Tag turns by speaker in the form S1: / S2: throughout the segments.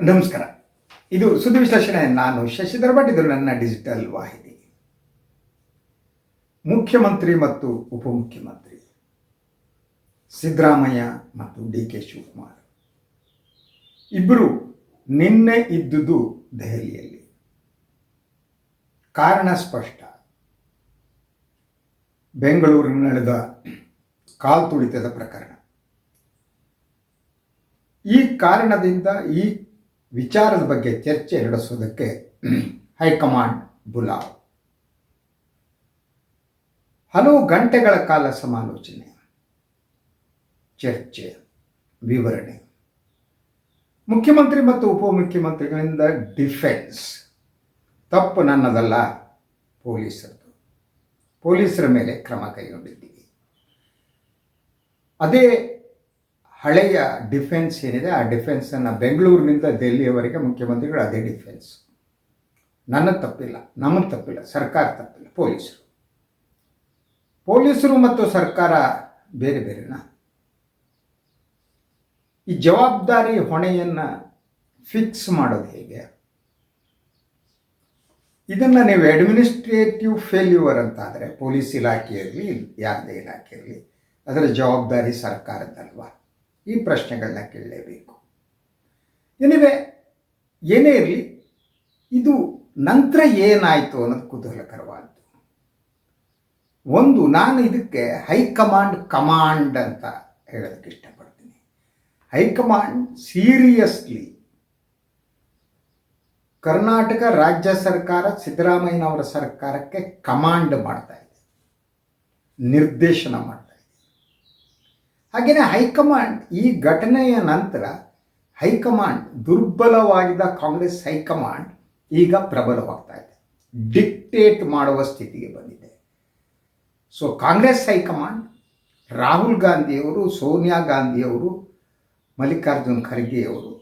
S1: ನಮಸ್ಕಾರ. ಇದು ಸುದ್ದಿ ವಿಶ್ಲೇಷಣೆ ನಾನು ಶಶಿಧರ್ ಇದು ನನ್ನ ಡಿಜಿಟಲ್ ವಾಹಿನಿ. ಮುಖ್ಯಮಂತ್ರಿ ಮತ್ತು ಉಪಮುಖ್ಯಮಂತ್ರಿ ಸಿದ್ದರಾಮಯ್ಯ ಮತ್ತು ಡಿ ಕೆ ಶಿವಕುಮಾರ್. ಇಬ್ಬರು ನಿನ್ನೆ ಇದ್ದುದು ದೆಹಲಿಯಲ್ಲಿ. ಕಾರಣ ಸ್ಪಷ್ಟ. ಬೆಂಗಳೂರಿನ ನಡೆದ ಕಾಲ್ ತುಳಿತದ ಪ್ರಕರಣ. ಈ ಕಾರಣದಿಂದ ಈ ವಿಚಾರದ ಬಗ್ಗೆ ಚರ್ಚೆ ನಡೆಸೋದಕ್ಕೆ ಹೈಕಮಾಂಡ್ ಬುಲಾವ್. ಹಲವು ಗಂಟೆಗಳ ಕಾಲ ಸಮಾಲೋಚನೆ, ಚರ್ಚೆ, ವಿವರಣೆ. ಮುಖ್ಯಮಂತ್ರಿ ಮತ್ತು ಉಪಮುಖ್ಯಮಂತ್ರಿಗಳಿಂದ ಡಿಫೆನ್ಸ್. ತಪ್ಪು ನನ್ನದಲ್ಲ, ಪೊಲೀಸರದು. ಪೊಲೀಸರ ಮೇಲೆ ಕ್ರಮ ಕೈಗೊಂಡಿದ್ದೀವಿ. ಅದೇ ಹಳೆಯ ಡಿಫೆನ್ಸ್ ಏನಿದೆ, ಆ ಡಿಫೆನ್ಸನ್ನು ಬೆಂಗಳೂರಿನಿಂದ ದೆಹಲಿಯವರೆಗೆ ಮುಖ್ಯಮಂತ್ರಿಗಳು ಅದೇ ಡಿಫೆನ್ಸ್ ನನ್ನ ತಪ್ಪಿಲ್ಲ ನಮ್ಮ ತಪ್ಪಿಲ್ಲ, ಸರ್ಕಾರ ತಪ್ಪಿಲ್ಲ, ಪೊಲೀಸರು. ಪೊಲೀಸರು ಮತ್ತು ಸರ್ಕಾರ ಬೇರೆ ಬೇರೆನಾ? ಈ ಜವಾಬ್ದಾರಿ ಹೊಣೆಯನ್ನು ಫಿಕ್ಸ್ ಮಾಡೋದು ಹೇಗೆ? ಇದನ್ನು ನೀವು ಅಡ್ಮಿನಿಸ್ಟ್ರೇಟಿವ್ ಫೇಲ್ಯೂರ್ ಅಂತ ಆದರೆ ಪೊಲೀಸ್ ಇಲಾಖೆಯಲ್ಲಿ ಯಾವುದೇ ಇಲಾಖೆ ಇರಲಿ ಅದರ ಜವಾಬ್ದಾರಿ ಸರ್ಕಾರದ್ದಲ್ವಾ? ಈ ಪ್ರಶ್ನೆಗಳನ್ನ ಕೇಳಲೇಬೇಕು. ಎನಿವೆ, ಏನೇ ಇರಲಿ, ಇದು ನಂತರ ಏನಾಯಿತು ಅನ್ನೋದು ಕುತೂಹಲಕರವಾದ್ದು. ಒಂದು, ನಾನು ಇದಕ್ಕೆ ಹೈಕಮಾಂಡ್ ಕಮಾಂಡ್ ಅಂತ ಹೇಳೋದಕ್ಕೆ ಇಷ್ಟಪಡ್ತೀನಿ. ಹೈಕಮಾಂಡ್ ಸೀರಿಯಸ್ಲಿ ಕರ್ನಾಟಕ ರಾಜ್ಯ ಸರ್ಕಾರ, ಸಿದ್ದರಾಮಯ್ಯನವರ ಸರ್ಕಾರಕ್ಕೆ ಕಮಾಂಡ್ ಮಾಡ್ತಾ ಇದೆ. ನಿರ್ದೇಶನ ಮಾಡ್ತಾ ಹಾಗೆಯೇ ಹೈಕಮಾಂಡ್ ಈ ಘಟನೆಯ ನಂತರ ಹೈಕಮಾಂಡ್ ದುರ್ಬಲವಾಗಿದ್ದ ಕಾಂಗ್ರೆಸ್ ಹೈಕಮಾಂಡ್ ಈಗ ಪ್ರಬಲವಾಗ್ತಾ ಇದೆ. ಡಿಕ್ಟೇಟ್ ಮಾಡುವ ಸ್ಥಿತಿಗೆ ಬಂದಿದೆ. ಸೊ ಕಾಂಗ್ರೆಸ್ ಹೈಕಮಾಂಡ್, ರಾಹುಲ್ ಗಾಂಧಿಯವರು, ಸೋನಿಯಾ ಗಾಂಧಿಯವರು, ಮಲ್ಲಿಕಾರ್ಜುನ್ ಖರ್ಗೆಯವರು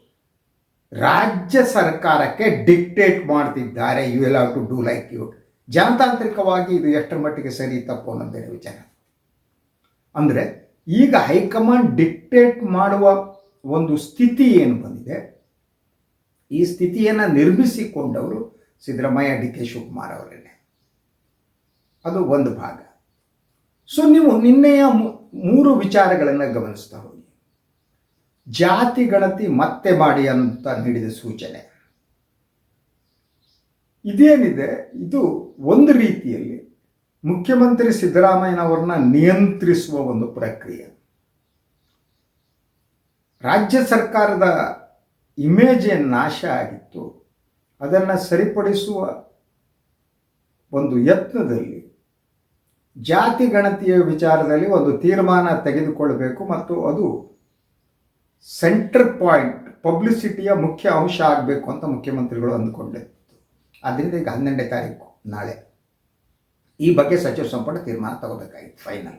S1: ರಾಜ್ಯ ಸರ್ಕಾರಕ್ಕೆ ಡಿಕ್ಟೇಟ್ ಮಾಡ್ತಿದ್ದಾರೆ. You will have to do like you ಜನತಾಂತ್ರಿಕವಾಗಿ ಇದು ಎಷ್ಟರ ಮಟ್ಟಿಗೆ ಸರಿ ತಪ್ಪು ಅನ್ನೋದೇ ವಿಚಾರ. ಅಂದರೆ ಈಗ ಹೈಕಮಾಂಡ್ ಡಿಕ್ಟೇಟ್ ಮಾಡುವ ಒಂದು ಸ್ಥಿತಿ ಏನು ಬಂದಿದೆ? ಈ ಸ್ಥಿತಿಯನ್ನು ನಿರ್ಮಿಸಿಕೊಂಡವರು ಸಿದ್ದರಾಮಯ್ಯ, ಡಿ ಕೆ ಶಿವಕುಮಾರ್ ಅವರೇನೆ. ಅದು ಒಂದು ಭಾಗ. ಸೊ ನೀವು ನಿನ್ನೆಯ ಮೂರು ವಿಚಾರಗಳನ್ನು ಗಮನಿಸ್ತಾ ಹೋಗಿ. ಜಾತಿ ಗಣತಿ ಮತ್ತೆ ಮಾಡಿ ಅಂತ ನೀಡಿದ ಸೂಚನೆ. ಇದೇನಿದೆ? ಇದು ಒಂದು ರೀತಿಯಲ್ಲಿ ಮುಖ್ಯಮಂತ್ರಿ ಸಿದ್ದರಾಮಯ್ಯನವರನ್ನ ನಿಯಂತ್ರಿಸುವ ಒಂದು ಪ್ರಕ್ರಿಯೆ. ರಾಜ್ಯ ಸರ್ಕಾರದ ಇಮೇಜ್ ನಾಶ ಆಗಿತ್ತು, ಅದನ್ನು ಸರಿಪಡಿಸುವ ಒಂದು ಯತ್ನದಲ್ಲಿ, ಜಾತಿ ಗಣತಿಯ ವಿಚಾರದಲ್ಲಿ ಒಂದು ತೀರ್ಮಾನ ತೆಗೆದುಕೊಳ್ಳಬೇಕು ಮತ್ತು ಅದು ಸೆಂಟರ್ ಪಾಯಿಂಟ್ ಪಬ್ಲಿಸಿಟಿಯ ಮುಖ್ಯ ಅಂಶ ಆಗಬೇಕು ಅಂತ ಮುಖ್ಯಮಂತ್ರಿಗಳು ಅಂದುಕೊಂಡಿತ್ತು ಆದ್ದರಿಂದ ಈಗ ಹನ್ನೆರಡನೇ ತಾರೀಕು ನಾಳೆ. ಈ ಬಗ್ಗೆ ಸಚಿವ ಸಂಪುಟ ತೀರ್ಮಾನ ತಗೋಬೇಕಾಗಿತ್ತು ಫೈನಲ್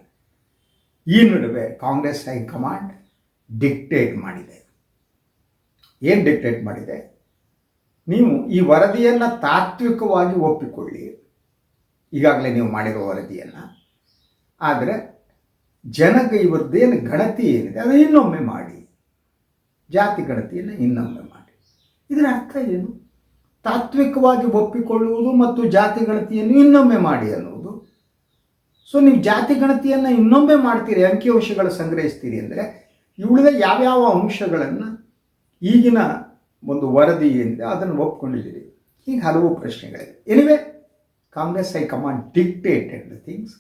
S1: ಈ ನಡುವೆ ಕಾಂಗ್ರೆಸ್ ಹೈಕಮಾಂಡ್ ಡಿಕ್ಟೇಟ್ ಮಾಡಿದೆ. ಏನು ಡಿಕ್ಟೇಟ್ ಮಾಡಿದೆ? ನೀವು ಈ ವರದಿಯನ್ನು ತಾತ್ವಿಕವಾಗಿ ಒಪ್ಪಿಕೊಳ್ಳಿ. ಈಗಾಗಲೇ ನೀವು ಮಾಡಿರೋ ವರದಿಯನ್ನು. ಆದರೆ ಜನಕ್ಕೆ ಇವರದ್ದೇನು ಗಣತಿ ಏನಿದೆ ಅದು ಇನ್ನೊಮ್ಮೆ ಮಾಡಿ. ಜಾತಿ ಗಣತಿಯನ್ನು ಇನ್ನೊಮ್ಮೆ ಮಾಡಿ. ಇದರ ಅರ್ಥ ಏನು? ತಾತ್ವಿಕವಾಗಿ ಒಪ್ಪಿಕೊಳ್ಳುವುದು ಮತ್ತು ಜಾತಿ ಗಣತಿಯನ್ನು ಇನ್ನೊಮ್ಮೆ ಮಾಡಿ ಅನ್ನುವುದು. ಸೊ ನೀವು ಜಾತಿ ಗಣತಿಯನ್ನು ಇನ್ನೊಮ್ಮೆ ಮಾಡ್ತೀರಿ ಅಂಕಿಅಂಶಗಳು ಸಂಗ್ರಹಿಸ್ತೀರಿ ಅಂದರೆ ಇವಳಿದ ಯಾವ್ಯಾವ ಅಂಶಗಳನ್ನು ಈಗಿನ ಒಂದು ವರದಿ ಏನಿದೆ ಅದನ್ನು ಒಪ್ಕೊಂಡಿದ್ದೀರಿ? ಈಗ ಹಲವು ಪ್ರಶ್ನೆಗಳಿವೆ. Anyway Congress I high command dictated the things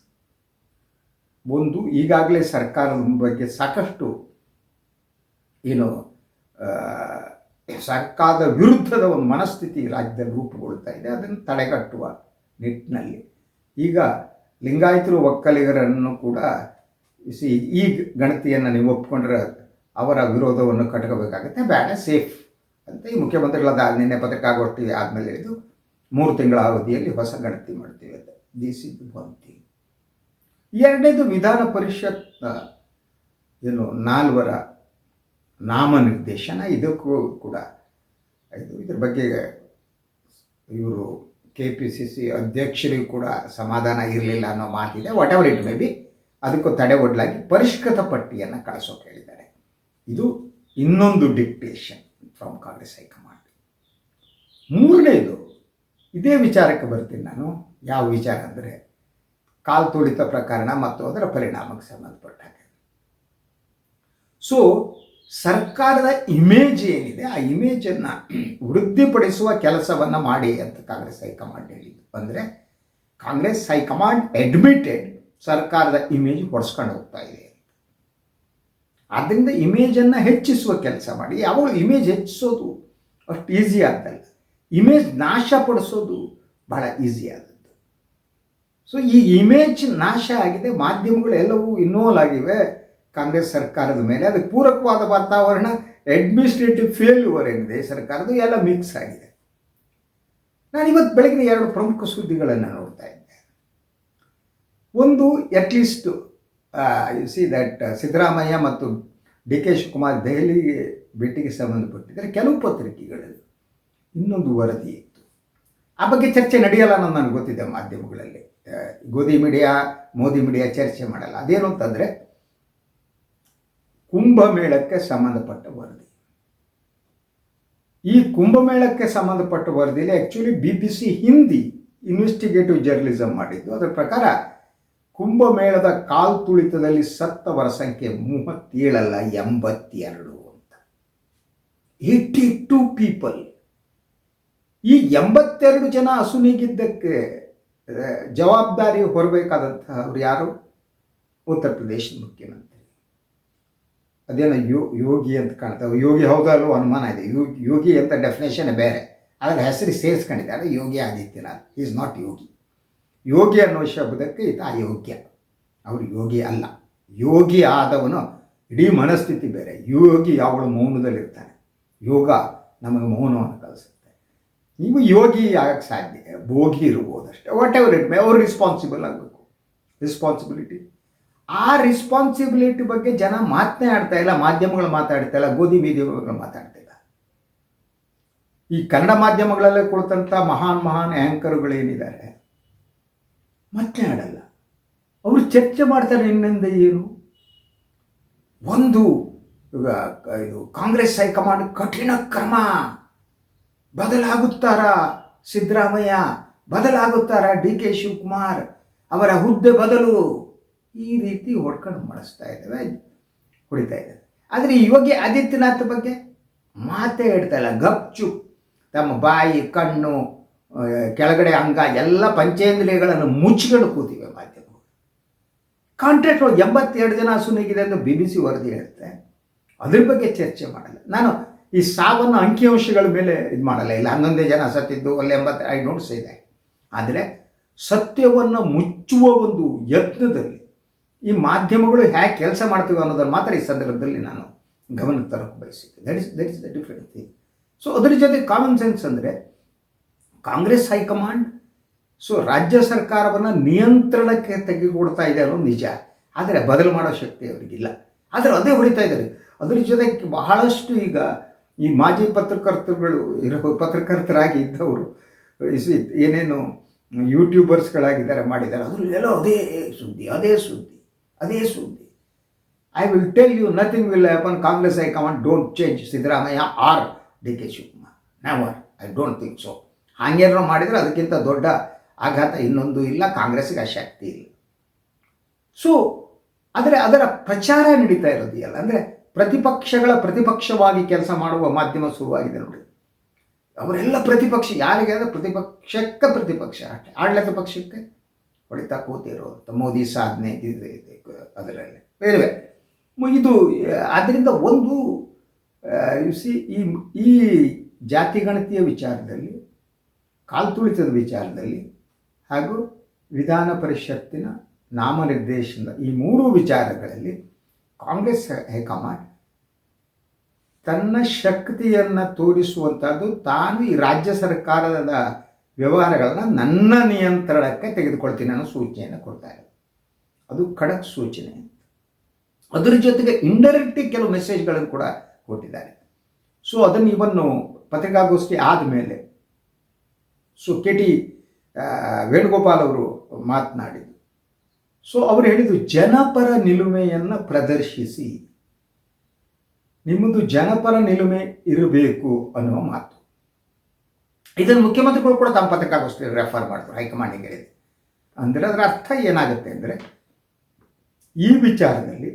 S1: ಒಂದು, ಈಗಾಗಲೇ ಸರ್ಕಾರದ ಬಗ್ಗೆ ಸಾಕಷ್ಟು, ಏನು ಸರ್ಕಾರದ ವಿರುದ್ಧದ ಒಂದು ಮನಸ್ಥಿತಿ ರಾಜ್ಯದಲ್ಲಿ ರೂಪುಗೊಳ್ತಾ ಇದೆ, ಅದನ್ನು ತಡೆಗಟ್ಟುವ ನಿಟ್ಟಿನಲ್ಲಿ. ಈಗ ಲಿಂಗಾಯತರು ಒಕ್ಕಲಿಗರನ್ನು ಕೂಡ ಈ ಗಣತಿಯನ್ನು ನೀವು ಒಪ್ಪಿಕೊಂಡ್ರೆ ಅವರ ವಿರೋಧವನ್ನು ಕಟ್ಕೋಬೇಕಾಗುತ್ತೆ. ಬೇಡ ಸೇಫ್ ಅಂತ ಈ ಮುಖ್ಯಮಂತ್ರಿಗಳಾದ ನಿನ್ನೆ ಪತ್ರಿಕಾಗೋಷ್ಠಿ ಆದಮೇಲೆ ಇದು ಮೂರು ತಿಂಗಳ ಅವಧಿಯಲ್ಲಿ ಹೊಸ ಗಣತಿ ಮಾಡ್ತೀವಿ ಅಂತ. ದಿಸ್ ಇಸ್ ಒನ್ ಥಿಂಗ್ ಎರಡನೇದು ವಿಧಾನ ಪರಿಷತ್ ಏನು ನಾಲ್ವರ ನಾಮನಿರ್ದೇಶನ ಇದಕ್ಕೂ ಕೂಡ. ಇದು ಇದ್ರ ಬಗ್ಗೆ ಇವರು ಕೆ ಪಿ ಸಿ ಸಿ ಅಧ್ಯಕ್ಷರಿಗೂ ಕೂಡ ಸಮಾಧಾನ ಇರಲಿಲ್ಲ ಅನ್ನೋ ಮಾತಿದೆ. Whatever it may be ಅದಕ್ಕೂ ತಡೆ ಒಡ್ಲಾಗಿ ಪರಿಷ್ಕೃತ ಪಟ್ಟಿಯನ್ನು ಕಳಿಸೋಕೆ ಹೇಳಿದ್ದಾರೆ. ಇದು ಇನ್ನೊಂದು ಡಿಕ್ಟೇಷನ್ ಫ್ರಮ್ ಕಾಂಗ್ರೆಸ್ ಹೈಕಮಾಂಡ್ ಮೂರನೇದು, ಇದೇ ವಿಚಾರಕ್ಕೆ ಬರ್ತೀನಿ ನಾನು. ಯಾವ ವಿಚಾರ ಅಂದರೆ, ಕಾಲು ತುಳಿತ ಪ್ರಕರಣ ಮತ್ತು ಅದರ ಪರಿಣಾಮಕ್ಕೆ ಸಂಬಂಧಪಟ್ಟ ಸೊ ಸರ್ಕಾರದ ಇಮೇಜ್ ಏನಿದೆ, ಆ ಇಮೇಜನ್ನು ವೃದ್ಧಿಪಡಿಸುವ ಕೆಲಸವನ್ನು ಮಾಡಿ ಅಂತ ಕಾಂಗ್ರೆಸ್ ಹೈಕಮಾಂಡ್ ಹೇಳಿದ್ದು. ಅಂದರೆ ಕಾಂಗ್ರೆಸ್ ಹೈಕಮಾಂಡ್ ಅಡ್ಮಿಟೆಡ್ ಸರ್ಕಾರದ ಇಮೇಜ್ ಹೊಡೆಸ್ಕೊಂಡು ಹೋಗ್ತಾ ಇದೆ ಆದ್ದರಿಂದ ಇಮೇಜನ್ನು ಹೆಚ್ಚಿಸುವ ಕೆಲಸ ಮಾಡಿ ಯಾವಾಗ ಇಮೇಜ್ ಹೆಚ್ಚಿಸೋದು ಅಷ್ಟು ಈಸಿ ಆಗ್ತಲ್ಲ ಇಮೇಜ್ ನಾಶಪಡಿಸೋದು ಬಹಳ ಈಸಿ ಆದದ್ದು. ಸೊ ಈ ಇಮೇಜ್ ನಾಶ ಆಗಿದೆ, ಮಾಧ್ಯಮಗಳು ಎಲ್ಲವೂ ಇನ್ವಾಲ್ವ್ ಆಗಿವೆ. ಕಾಂಗ್ರೆಸ್ ಸರ್ಕಾರದ ಮೇಲೆ ಅದಕ್ಕೆ ಪೂರಕವಾದ ವಾತಾವರಣ ಅಡ್ಮಿನಿಸ್ಟ್ರೇಟಿವ್ ಫೇಲ್ಯೂವರ್ ಏನಿದೆ ಸರ್ಕಾರದ್ದು ಸರ್ಕಾರದ ಎಲ್ಲ ಮಿಕ್ಸ್ ಆಗಿದೆ. ನಾನು ಇವತ್ತು ಬೆಳಗಿನ ಎರಡು ಪ್ರಮುಖ ಸುದ್ದಿಗಳನ್ನು ನೋಡ್ತಾ ಇದ್ದೆ. ಒಂದು at least you see that Siddaramaiah ಮತ್ತು ಡಿ ಕೆ ಶಿವಕುಮಾರ್ ದೆಹಲಿಗೆ ಭೇಟಿಗೆ ಸಂಬಂಧಪಟ್ಟಿದ್ದರೆ. ಕೆಲವು ಪತ್ರಿಕೆಗಳಲ್ಲಿ ಇನ್ನೊಂದು ವರದಿ ಇತ್ತು. ಆ ಬಗ್ಗೆ ಚರ್ಚೆ ನಡೆಯಲ್ಲ ಅನ್ನೋದು ನನಗೆ ಗೊತ್ತಿದೆ ಮಾಧ್ಯಮಗಳಲ್ಲಿ. ಗೋಧಿ ಮೀಡಿಯಾ, ಮೋದಿ ಮೀಡಿಯಾ ಚರ್ಚೆ ಮಾಡಲ್ಲ. ಅದೇನು ಅಂತಂದರೆ ಕುಂಭಮೇಳಕ್ಕೆ ಸಂಬಂಧಪಟ್ಟ ವರದಿ. ಈ ಕುಂಭಮೇಳಕ್ಕೆ ಸಂಬಂಧಪಟ್ಟ ವರದಿಯಲ್ಲಿ actually B B C Hindi investigative journalism ಮಾಡಿದ್ದು. ಅದರ ಪ್ರಕಾರ ಕುಂಭಮೇಳದ ಕಾಲ್ ತುಳಿತದಲ್ಲಿ ಸತ್ತವರ ಸಂಖ್ಯೆ ಮೂವತ್ತೇಳಲ್ಲ, ಎಂಬತ್ತೆರಡು ಅಂತ. ಏಯ್ಟಿ ಟು ಪೀಪಲ್ ಈ ಎಂಬತ್ತೆರಡು ಜನ ಅಸುನೀಗಿದ್ದಕ್ಕೆ ಜವಾಬ್ದಾರಿ ಹೊರಬೇಕಾದಂತಹ ಅವ್ರು ಯಾರು? ಉತ್ತರ ಪ್ರದೇಶದ ಮುಖ್ಯಮಂತ್ರಿ. ಅದೇನೋ ಯೋ, ಯೋಗಿ ಅಂತ ಕಾಣ್ತಾವೆ ಯೋಗಿ ಹೌದಲ್ಲೋ ಅನುಮಾನ ಇದೆ. ಯೋಗಿ ಯೋಗಿ ಅಂತ ಡೆಫಿನೇಷನ್ ಬೇರೆ. ಅದರ ಹೆಸರು ಸೇರಿಸ್ಕೊಂಡಿದ್ದಾರೆ Yogi Adityanath. Is not yogi. Yogi ಅನ್ನೋ ಶಬ್ದಕ್ಕೆ ಈತ ಅಯೋಗ್ಯ. ಅವರು ಯೋಗಿ ಅಲ್ಲ. ಯೋಗಿ ಆದವನು ಇಡೀ ಮನಸ್ಥಿತಿ ಬೇರೆ. ಯೋಗಿ ಯಾವಳು ಮೌನದಲ್ಲಿರ್ತಾನೆ. ಯೋಗ ನಮಗೆ ಮೌನವನ್ನು ಕಲಿಸುತ್ತೆ. ನೀವು ಯೋಗಿ ಆಗಕ್ಕೆ ಸಾಧ್ಯ ಭೋಗಿ ಇರ್ಬೋದಷ್ಟೇ. ವಾಟ್ ಎವರ್ ಇಟ್ ಮೇ ಅವ್ರು ರಿಸ್ಪಾನ್ಸಿಬಲ್ ಆಗಬೇಕು. ರಿಸ್ಪಾನ್ಸಿಬಿಲಿಟಿ ಆ ರೆಸ್ಪಾನ್ಸಿಬಿಲಿಟಿ ಬಗ್ಗೆ ಜನ ಮಾತನಾಡ್ತಾ ಇಲ್ಲ, ಮಾಧ್ಯಮಗಳು ಮಾತಾಡ್ತಾ ಇಲ್ಲ, ಗೋಧಿ ಬೀದಿಗಳು ಮಾತಾಡ್ತಾ ಇಲ್ಲ. ಈ ಕನ್ನಡ ಮಾಧ್ಯಮಗಳಲ್ಲೇ ಕೊಡ್ತಂಥ ಮಹಾನ್ ಮಹಾನ್ ಆ್ಯಂಕರ್ಗಳೇನಿದ್ದಾರೆ ಮಾತನಾಡಲ್ಲ ಅವರು ಚರ್ಚೆ ಮಾಡ್ತಾರೆ ಇನ್ನೊಂದು ಏನು? ಒಂದು ಇದು ಕಾಂಗ್ರೆಸ್ ಹೈಕಮಾಂಡ್ ಕಠಿಣ ಕ್ರಮ. ಬದಲಾಗುತ್ತಾರ ಸಿದ್ದರಾಮಯ್ಯ? ಬದಲಾಗುತ್ತಾರ ಡಿ ಕೆ ಶಿವಕುಮಾರ್? ಅವರ ಹುದ್ದೆ ಬದಲು. ಈ ರೀತಿ ಹೊಡ್ಕೊಂಡು ಮಾಡಿಸ್ತಾ ಇದ್ದಾವೆ ಹೊಡಿತಾ ಇದ್ದಾವೆ. ಆದರೆ ಯೋಗಿ ಆದಿತ್ಯನಾಥ್ ಬಗ್ಗೆ ಮಾತೇ ಇಡ್ತಾ ಇಲ್ಲ. ಗಪ್ಚು. ತಮ್ಮ ಬಾಯಿ, ಕಣ್ಣು ಕೆಳಗಡೆ ಅಂಗ, ಎಲ್ಲ ಪಂಚೇಂದ್ರಿಯಗಳನ್ನು ಮುಚ್ಚಿಕೊಂಡು ಕೂತಿವೆ ಮಾಧ್ಯಮಗಳು. ಕಾಂಟ್ರಾಕ್ಟ್ ಎಂಬತ್ತೆರಡು ಜನ ಸುನಿಗಿದೆ ಅಂತ ಬಿ ಬಿ ಸಿ ವರದಿ ಹೇಳುತ್ತೆ ಅದ್ರ ಬಗ್ಗೆ ಚರ್ಚೆ ಮಾಡಲ್ಲ. ನಾನು ಈ ಸಾವನ್ನು ಅಂಕಿಅಂಶಗಳ ಮೇಲೆ ಇದು ಮಾಡಲ್ಲ. ಇಲ್ಲ ಹನ್ನೊಂದೇ ಜನ ಸತ್ತಿದ್ದು, ಅಲ್ಲಿ ಎಂಬತ್ತೈದು ಐ ಇದೆ ಆದರೆ ಸತ್ಯವನ್ನು ಮುಚ್ಚುವ ಒಂದು ಯತ್ನದಲ್ಲಿ ಈ ಮಾಧ್ಯಮಗಳು ಹೇಗೆ ಕೆಲಸ ಮಾಡ್ತೀವಿ ಅನ್ನೋದನ್ನು ಮಾತ್ರ ಈ ಸಂದರ್ಭದಲ್ಲಿ ನಾನು ಗಮನಕ್ಕೆ ತರೋಕ್ಕೆ ಬಯಸಿದ್ದೆ. That is that is the different thing so ಅದ್ರ ಜೊತೆ ಕಾಮನ್ ಸೆನ್ಸ್ ಅಂದರೆ ಕಾಂಗ್ರೆಸ್ ಹೈಕಮಾಂಡ್ ಸೊ ರಾಜ್ಯ ಸರ್ಕಾರವನ್ನು ನಿಯಂತ್ರಣಕ್ಕೆ ತೆಗೆದುಕೊಡ್ತಾ ಇದೆ ಅನ್ನೋದು ನಿಜ. ಆದರೆ ಬದಲು ಮಾಡೋ ಶಕ್ತಿ ಅವರಿಗಿಲ್ಲ. ಆದರೆ ಅದೇ ಹೊಡಿತಾ ಇದ್ದಾರೆ. ಅದ್ರ ಜೊತೆ ಬಹಳಷ್ಟು ಈಗ ಈ ಮಾಜಿ ಪತ್ರಕರ್ತರುಗಳು ಇರೋ ಪತ್ರಕರ್ತರಾಗಿ ಇದ್ದವರು ಏನೇನು ಯೂಟ್ಯೂಬರ್ಸ್ಗಳಾಗಿದ್ದಾರೆ ಮಾಡಿದ್ದಾರೆ. ಅದರಲ್ಲೆಲ್ಲೋ ಅದೇ ಸುದ್ದಿ ಅದೇ ಸುದ್ದಿ. ಅದೇ ಸುದ್ದಿ. I will tell you nothing will happen Congress I command don't change Siddaramaiah or D K Shivakumar. Never I don't think so ಹಾಗೇನೋ ಮಾಡಿದರೆ ಅದಕ್ಕಿಂತ ದೊಡ್ಡ ಆಘಾತ ಇನ್ನೊಂದು ಇಲ್ಲ. ಕಾಂಗ್ರೆಸ್ಗೆ ಆ ಶಕ್ತಿ ಇಲ್ಲ. ಸೊ ಆದರೆ ಅದರ ಪ್ರಚಾರ ನಡೀತಾ ಇರೋದಿಲ್ಲ ಅಂದರೆ ಪ್ರತಿಪಕ್ಷಗಳ ಪ್ರತಿಪಕ್ಷವಾಗಿ ಕೆಲಸ ಮಾಡುವ ಮಾಧ್ಯಮ ಶುರುವಾಗಿದೆ ನೋಡಿ. ಅವರೆಲ್ಲ ಪ್ರತಿಪಕ್ಷ, ಯಾರಿಗೆ ಅಂದರೆ ಪ್ರತಿಪಕ್ಷಕ್ಕೆ ಪ್ರತಿಪಕ್ಷ. ಆಡಳಿತ ಪಕ್ಷಕ್ಕೆ ಹೊಡಿತಾ ಕೂತಿರೋದು ಮೋದಿ ಸಾಧನೆ ಇದು ಇದು. ಅದರಲ್ಲಿ. ಬೇರೆ ಇದು, ಆದ್ದರಿಂದ ಒಂದು ಸಿ ಈ ಈ ಜಾತಿ ಗಣತಿಯ ವಿಚಾರದಲ್ಲಿ ಕಾಲ್ತುಳಿತದ ವಿಚಾರದಲ್ಲಿ, ಹಾಗೂ ವಿಧಾನ ಪರಿಷತ್ತಿನ ನಾಮನಿರ್ದೇಶನದ ಈ ಮೂರು ವಿಚಾರಗಳಲ್ಲಿ ಕಾಂಗ್ರೆಸ್ ಹೈಕಮಾಂಡ್ ತನ್ನ ಶಕ್ತಿಯನ್ನು ತೋರಿಸುವಂಥದ್ದು ತಾನು ಈ ರಾಜ್ಯ ಸರ್ಕಾರದ ವ್ಯವಹಾರಗಳನ್ನು ನನ್ನ ನಿಯಂತ್ರಣಕ್ಕೆ ತೆಗೆದುಕೊಳ್ತೀನಿ ಅನ್ನೋ ಸೂಚನೆಯನ್ನು ಕೊಡ್ತಾ ಅದು ಖಡಕ್ ಸೂಚನೆ. ಅದರ ಜೊತೆಗೆ ಇಂಡೈರೆಕ್ಟಿ ಕೆಲವು ಮೆಸೇಜ್ಗಳನ್ನು ಕೂಡ ಕೊಟ್ಟಿದ್ದಾರೆ. ಸೊ ಅದನ್ನು ಇವನ್ನು ಪತ್ರಿಕಾಗೋಷ್ಠಿ ಆದಮೇಲೆ ಸೊ ಕೆ ಟಿ ವೇಣುಗೋಪಾಲ್ ಅವರು ಮಾತನಾಡಿದರು. ಸೊ ಅವರು ಹೇಳಿದ್ರು, ಜನಪರ ನಿಲುಮೆಯನ್ನು ಪ್ರದರ್ಶಿಸಿ. ನಿಮ್ಮದು ಜನಪರ ನಿಲುಮೆ ಇರಬೇಕು ಅನ್ನುವ ಮಾತು. ಇದನ್ನು ಮುಖ್ಯಮಂತ್ರಿಗಳು ಕೂಡ ತಮ್ಮ ಪತ್ರಿಕಾಗೋಷ್ಠಿಯಲ್ಲಿ ರೆಫರ್ ಮಾಡಿದ್ರು ಹೈಕಮಾಂಡಿಗೆ ಹೇಳಿದೆ ಅಂದರೆ ಅದರ ಅರ್ಥ ಏನಾಗುತ್ತೆ ಅಂದರೆ ಈ ವಿಚಾರದಲ್ಲಿ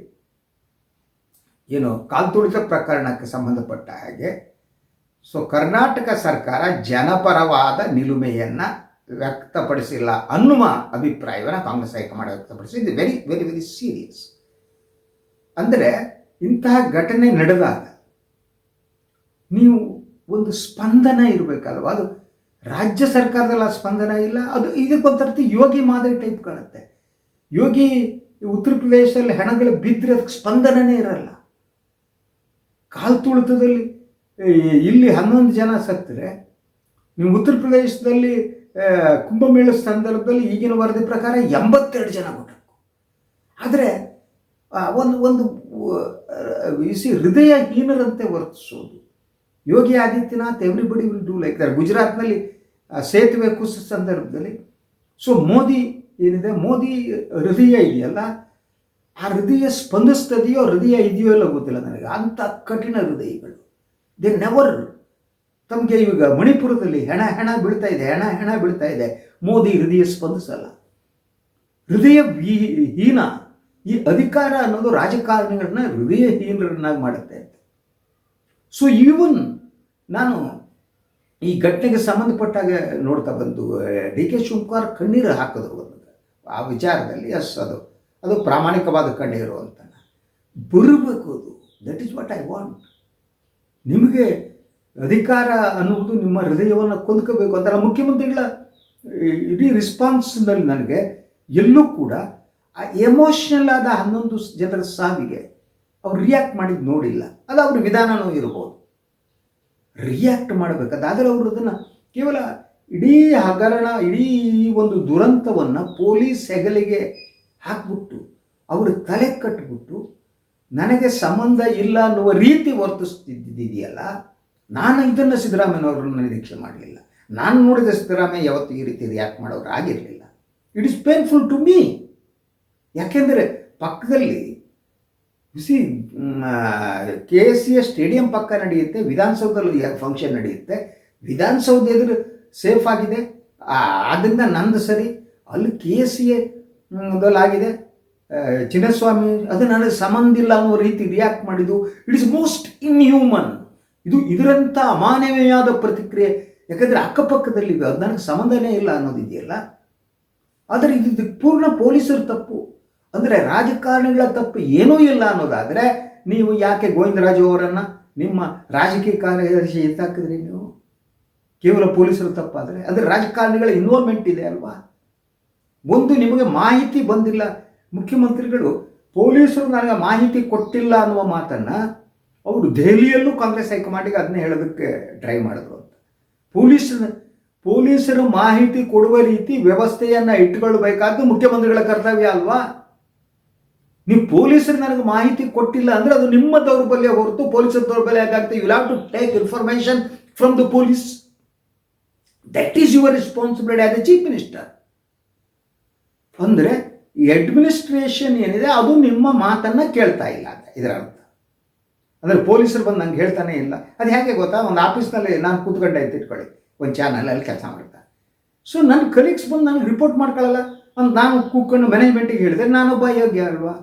S1: ಏನು ಕಾಲ್ತುಳಿತ ಪ್ರಕರಣಕ್ಕೆ ಸಂಬಂಧಪಟ್ಟ ಹಾಗೆ, ಸೊ ಕರ್ನಾಟಕ ಸರ್ಕಾರ ಜನಪರವಾದ ನಿಲುಮೆಯನ್ನು ವ್ಯಕ್ತಪಡಿಸಿಲ್ಲ ಅನ್ನುವ ಅಭಿಪ್ರಾಯವನ್ನು ಕಾಂಗ್ರೆಸ್ ಹೈಕಮಾಂಡ್ ವ್ಯಕ್ತಪಡಿಸಿ ಇದು ವೆರಿ ವೆರಿ ವೆರಿ ಸೀರಿಯಸ್ ಅಂದರೆ ಇಂತಹ ಘಟನೆ ನಡೆದಾಗ ನೀವು ಒಂದು ಸ್ಪಂದನ ಇರಬೇಕಲ್ವ? ಅದು ರಾಜ್ಯ ಸರ್ಕಾರದಲ್ಲಿ ಆ ಸ್ಪಂದನ ಇಲ್ಲ. ಅದು ಇದಕ್ಕೊಂಥರ ಯೋಗಿ ಮಾದರಿ ಟೈಪ್ ಕಾಣುತ್ತೆ. ಯೋಗಿ ಉತ್ತರ ಪ್ರದೇಶದಲ್ಲಿ ಹೆಣಗಳು ಬಿದ್ದರೆ ಅದಕ್ಕೆ ಸ್ಪಂದನನೇ ಇರಲ್ಲ. ಕಾಲು ತುಳಿತದಲ್ಲಿ ಇಲ್ಲಿ ಹನ್ನೊಂದು ಜನ ಸತ್ತರೆ ನೀವು ಉತ್ತರ ಪ್ರದೇಶದಲ್ಲಿ ಕುಂಭಮೇಳ ಸಂದರ್ಭದಲ್ಲಿ ಈಗಿನ ವರದಿ ಪ್ರಕಾರ ಎಂಬತ್ತೆರಡು ಜನ ಕೊಟ್ಟರು ಆದರೆ ಒಂದು ಒಂದು ಇಸಿ ಹೃದಯಹೀನರಂತೆ ವರ್ತಿಸೋದು. Yogi Adityanath everybody will do like there ಗುಜರಾತ್ನಲ್ಲಿ ಸೇತುವೆ ಕುಸಿದ ಸಂದರ್ಭದಲ್ಲಿ ಸೊ ಮೋದಿ ಏನಿದೆ? ಮೋದಿ ಹೃದಯ ಇದೆಯಲ್ಲ? ಆ ಹೃದಯ ಸ್ಪಂದಿಸ್ತದೆಯೋ ಹೃದಯ ಇದೆಯೋ ಇಲ್ಲ ಗೊತ್ತಿಲ್ಲ ನನಗೆ. ಅಂಥ ಕಠಿಣ ಹೃದಯಗಳು. ದೇ ನೆವರ್ ತಮಗೆ ಇವಾಗ ಮಣಿಪುರದಲ್ಲಿ ಹೆಣ ಹೆಣ ಬೀಳ್ತಾ ಇದೆ, ಹೆಣ ಹೆಣ ಬೀಳ್ತಾ ಇದೆ. ಮೋದಿ ಹೃದಯ ಸ್ಪಂದಿಸಲ್ಲ. ಹೃದಯ ಹೀನ, ಈ ಅಧಿಕಾರ ಅನ್ನೋದು ರಾಜಕಾರಣಿಗಳನ್ನ ಹೃದಯಹೀನರನ್ನಾಗಿ ಮಾಡುತ್ತೆ ಅಂತ. ಸೊ ಈವನ್ ನಾನು ಈ ಘಟನೆಗೆ ಸಂಬಂಧಪಟ್ಟಾಗ ನೋಡ್ತಾ ಬಂತು ಡಿ ಕೆ ಶಿವಕುಮಾರ್ ಕಣ್ಣೀರು ಹಾಕಿದ್ರು. ಆ ವಿಚಾರದಲ್ಲಿ ಎಸ್ ಅದು ಅದು ಪ್ರಾಮಾಣಿಕವಾದ ಕಂಡು ಅಂತ. ಬರಬೇಕು ಅದು that is what I want ನಿಮಗೆ ಅಧಿಕಾರ ಅನ್ನುವುದು ನಿಮ್ಮ ಹೃದಯವನ್ನು ಕೊಂದ್ಕೋಬೇಕು ಅಂತ ಮುಖ್ಯಮಂತ್ರಿಗಳ ಇಡೀ ರೆಸ್ಪಾನ್ಸ್ನಲ್ಲಿ ನನಗೆ ಎಲ್ಲೂ ಕೂಡ ಆ ಎಮೋಷನಲ್ ಆದ ಹನ್ನೊಂದು ಜನರ ಸಾವಿಗೆ ಅವ್ರು ರಿಯಾಕ್ಟ್ ಮಾಡಿದ್ದು ನೋಡಿಲ್ಲ. ಅದು ಅವ್ರ ವಿಧಾನನೂ ಇರ್ಬೋದು. ರಿಯಾಕ್ಟ್ ಮಾಡಬೇಕಾದ್ರೆ ಅವರು ಅದನ್ನು ಕೇವಲ ಇಡೀ ಹಗರಣ, ಇಡೀ ಒಂದು ದುರಂತವನ್ನು ಪೊಲೀಸ್ ಹೆಗಲಿಗೆ ಹಾಕ್ಬಿಟ್ಟು, ಅವರು ತಲೆ ಕಟ್ಟಿಬಿಟ್ಟು ನನಗೆ ಸಂಬಂಧ ಇಲ್ಲ ಅನ್ನುವ ರೀತಿ ವರ್ತಿಸ್ತಿದ್ದಿದೆಯಲ್ಲ, ನಾನು ಇದನ್ನು ಸಿದ್ದರಾಮಯ್ಯನವರನ್ನು ನಿರೀಕ್ಷೆ ಮಾಡಲಿಲ್ಲ. ನಾನು ನೋಡಿದ ಸಿದ್ದರಾಮಯ್ಯ ಯಾವತ್ತೂ ಈ ರೀತಿ ರಿಯಾಕ್ಟ್ ಮಾಡೋರು ಆಗಿರಲಿಲ್ಲ. It is painful to me ಯಾಕೆಂದರೆ ಪಕ್ಕದಲ್ಲಿ C K S A stadium ಪಕ್ಕ ನಡೆಯುತ್ತೆ, ವಿಧಾನಸೌಧದಲ್ಲಿ ಫಂಕ್ಷನ್ ನಡೆಯುತ್ತೆ, ವಿಧಾನಸೌಧ ಎದುರು ಸೇಫ್ ಆಗಿದೆ. ಆದ್ದರಿಂದ ನಂದು ಸರಿ. ಅಲ್ಲಿ ಕೆ ಸಿ ಎ ಮೊದಲಾಗಿದೆ. ಚಿನ್ನಸ್ವಾಮಿ, ಅದು ನನಗೆ ಸಂಬಂಧಿಲ್ಲ ಅನ್ನೋ ರೀತಿ ರಿಯಾಕ್ಟ್ ಮಾಡಿದ್ದು. ಇಟ್ ಇಸ್ ಮೋಸ್ಟ್ ಇನ್ಹ್ಯೂಮನ್ ಇದು ಇದರಂಥ ಅಮಾನವೀಯವಾದ ಪ್ರತಿಕ್ರಿಯೆ. ಯಾಕಂದರೆ ಅಕ್ಕಪಕ್ಕದಲ್ಲಿ ಅದು ನನಗೆ ಸಂಬಂಧನೇ ಇಲ್ಲ ಅನ್ನೋದಿದೆಯಲ್ಲ? ಆದರೆ ಇದು ಪೂರ್ಣ ಪೊಲೀಸರ ತಪ್ಪು. ಅಂದರೆ ರಾಜಕಾರಣಿಗಳ ತಪ್ಪು ಏನೂ ಇಲ್ಲ ಅನ್ನೋದಾದರೆ, ನೀವು ಯಾಕೆ ಗೋವಿಂದರಾಜು ಅವರನ್ನು ನಿಮ್ಮ ರಾಜಕೀಯ ಕಾರ್ಯದರ್ಶಿ ಎತ್ತಾಕಿದ್ರಿ ನೀವು? ಕೇವಲ ಪೊಲೀಸರು ತಪ್ಪಾದರೆ ಅಂದರೆ ರಾಜಕಾರಣಿಗಳ ಇನ್ವಾಲ್ವ್ಮೆಂಟ್ ಇದೆ ಅಲ್ವಾ? ಒಂದು ನಿಮಗೆ ಮಾಹಿತಿ ಬಂದಿಲ್ಲ. ಮುಖ್ಯಮಂತ್ರಿಗಳು ಪೊಲೀಸರು ನನಗೆ ಮಾಹಿತಿ ಕೊಟ್ಟಿಲ್ಲ ಅನ್ನುವ ಮಾತನ್ನು ಅವರು ದೆಹಲಿಯಲ್ಲೂ ಕಾಂಗ್ರೆಸ್ ಹೈಕಮಾಂಡಿಗೆ ಅದನ್ನೇ ಹೇಳೋದಕ್ಕೆ ಟ್ರೈ ಮಾಡಿದ್ರು ಅಂತ. ಪೊಲೀಸ್, ಪೊಲೀಸರು ಮಾಹಿತಿ ಕೊಡುವ ರೀತಿ ವ್ಯವಸ್ಥೆಯನ್ನು ಇಟ್ಟುಕೊಳ್ಳಬೇಕಾದ್ದು ಮುಖ್ಯಮಂತ್ರಿಗಳ ಕರ್ತವ್ಯ ಅಲ್ವಾ? ನೀವು ಪೊಲೀಸರು ನನಗೆ ಮಾಹಿತಿ ಕೊಟ್ಟಿಲ್ಲ ಅಂದರೆ ಅದು ನಿಮ್ಮ ದೌರ್ಬಲ್ಯ ಹೊರತು ಪೊಲೀಸರ ದೌರ್ಬಲ್ಯ ಯಾಕಾಗ್ತದೆ? You have to take information from the police that is your responsibility as a chief minister ಅಂದರೆ ಈ ಅಡ್ಮಿನಿಸ್ಟ್ರೇಷನ್ ಏನಿದೆ, ಅದು ನಿಮ್ಮ ಮಾತನ್ನು ಕೇಳ್ತಾ ಇಲ್ಲ ಅಂತ ಇದರ ಅರ್ಥ. ಅಂದರೆ ಪೊಲೀಸರು ಬಂದು ನಂಗೆ ಹೇಳ್ತಾನೆ ಇಲ್ಲ. ಅದು ಹೇಗೆ ಗೊತ್ತಾ? ಒಂದು ಆಫೀಸ್ನಲ್ಲಿ ನಾನು ಕೂತ್ಕೊಂಡೆ ಅಂತ ಇಟ್ಕೊಳ್ಳಿ. ಒಂದು ಚಾನಲಲ್ಲಿ ಕೆಲಸ ಮಾಡ್ತಾ. ಸೊ ನನ್ನ ಕಲೀಗ್ಸ್ ಬಂದು ನನಗೆ ರಿಪೋರ್ಟ್ ಮಾಡ್ಕೊಳ್ಳಲ್ಲ ಅಂತ ನಾನು ಕೂತ್ಕೊಂಡು ಮ್ಯಾನೇಜ್ಮೆಂಟಿಗೆ ಹೇಳಿದೆ ನಾನೊಬ್ಬ ಯೋಗ್ಯ ಅಲ್ವಾ?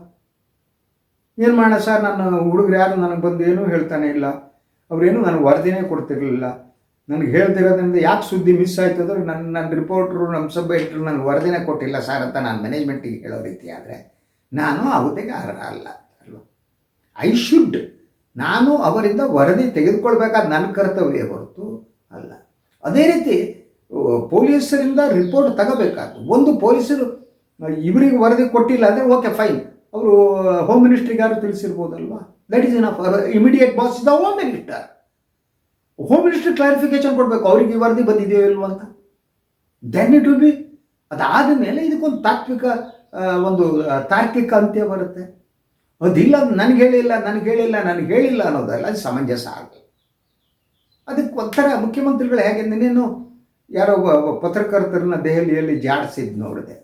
S1: ಏನು ಮಾಡೋಣ ಸರ್? ನನ್ನ ಹುಡುಗರು ಯಾರು ನನಗೆ ಬಂದು ಏನೂ ಹೇಳ್ತಾನೆ ಇಲ್ಲ. ಅವರೇನು ನನಗೆ ವರದಿನೇ ಕೊಡ್ತಿರ್ಲಿಲ್ಲ. ನನಗೆ ಹೇಳ್ತಿರೋದ್ರಿಂದ ಯಾಕೆ ಸುದ್ದಿ ಮಿಸ್ ಆಯ್ತು ಅಂದ್ರೆ ನನ್ನ ನನ್ನ ರಿಪೋರ್ಟ್ರು ನಮ್ಮ ಸಬ್ ಇಟ್ಟರು ನನಗೆ ವರದಿನೇ ಕೊಟ್ಟಿಲ್ಲ ಸರ್ ಅಂತ ನಾನು ಮ್ಯಾನೇಜ್ಮೆಂಟಿಗೆ ಹೇಳೋ ರೀತಿ ಆದರೆ, ನಾನು ಅವರಿಗೆ ಅರ್ಹ ಅಲ್ಲ ಅಲ್ವಾ? ಐ ಶುಡ್ ನಾನು ಅವರಿಂದ ವರದಿ ತೆಗೆದುಕೊಳ್ಬೇಕಾದ ನನ್ನ ಕರ್ತವ್ಯ ಹೊರತು ಅಲ್ಲ. ಅದೇ ರೀತಿ ಪೊಲೀಸರಿಂದ ರಿಪೋರ್ಟ್ ತಗೋಬೇಕಾದ್ರು ಒಂದು ಪೊಲೀಸರು, ಇವರಿಗೆ ವರದಿ ಕೊಟ್ಟಿಲ್ಲ ಅಂದರೆ ಓಕೆ ಫೈನ್ ಅವರು ಹೋಮ್ ಮಿನಿಸ್ಟ್ರಿಗಾರು ತಿಳಿಸಿರ್ಬೋದಲ್ವಾ? That is in of immediate boss is the home minister home minister clarification ಕೊಡಬೇಕು, ಅವ್ರಿಗೆ ಈ ವರದಿ ಬಂದಿದೆಯೋ ಇಲ್ವೋ ಅಂತ. ದೆನ್ ಇಟ್ ವಿಲ್ ಬಿ ಅದಾದ ಮೇಲೆ ಇದಕ್ಕೊಂದು ತಾತ್ವಿಕ ಒಂದು ತಾರ್ಕಿಕ ಅಂತ್ಯ ಬರುತ್ತೆ. ಅದಿಲ್ಲ, ನನಗೆ ಹೇಳಿಲ್ಲ ನನಗೆ ಹೇಳಿಲ್ಲ ನನಗೆ ಹೇಳಿಲ್ಲ ಅನ್ನೋದಲ್ಲ ಸಮಂಜಸ ಆಗಲಿ ಅದಕ್ಕೆ ಒಂಥರ ಮುಖ್ಯಮಂತ್ರಿಗಳು ಹೇಗೆ, ನಿನ್ನೇನು ಯಾರೋ ಪತ್ರಕರ್ತರನ್ನ ದೆಹಲಿಯಲ್ಲಿ ಜಾಡಿಸಿದ್ದು ನೋಡಿದೆ.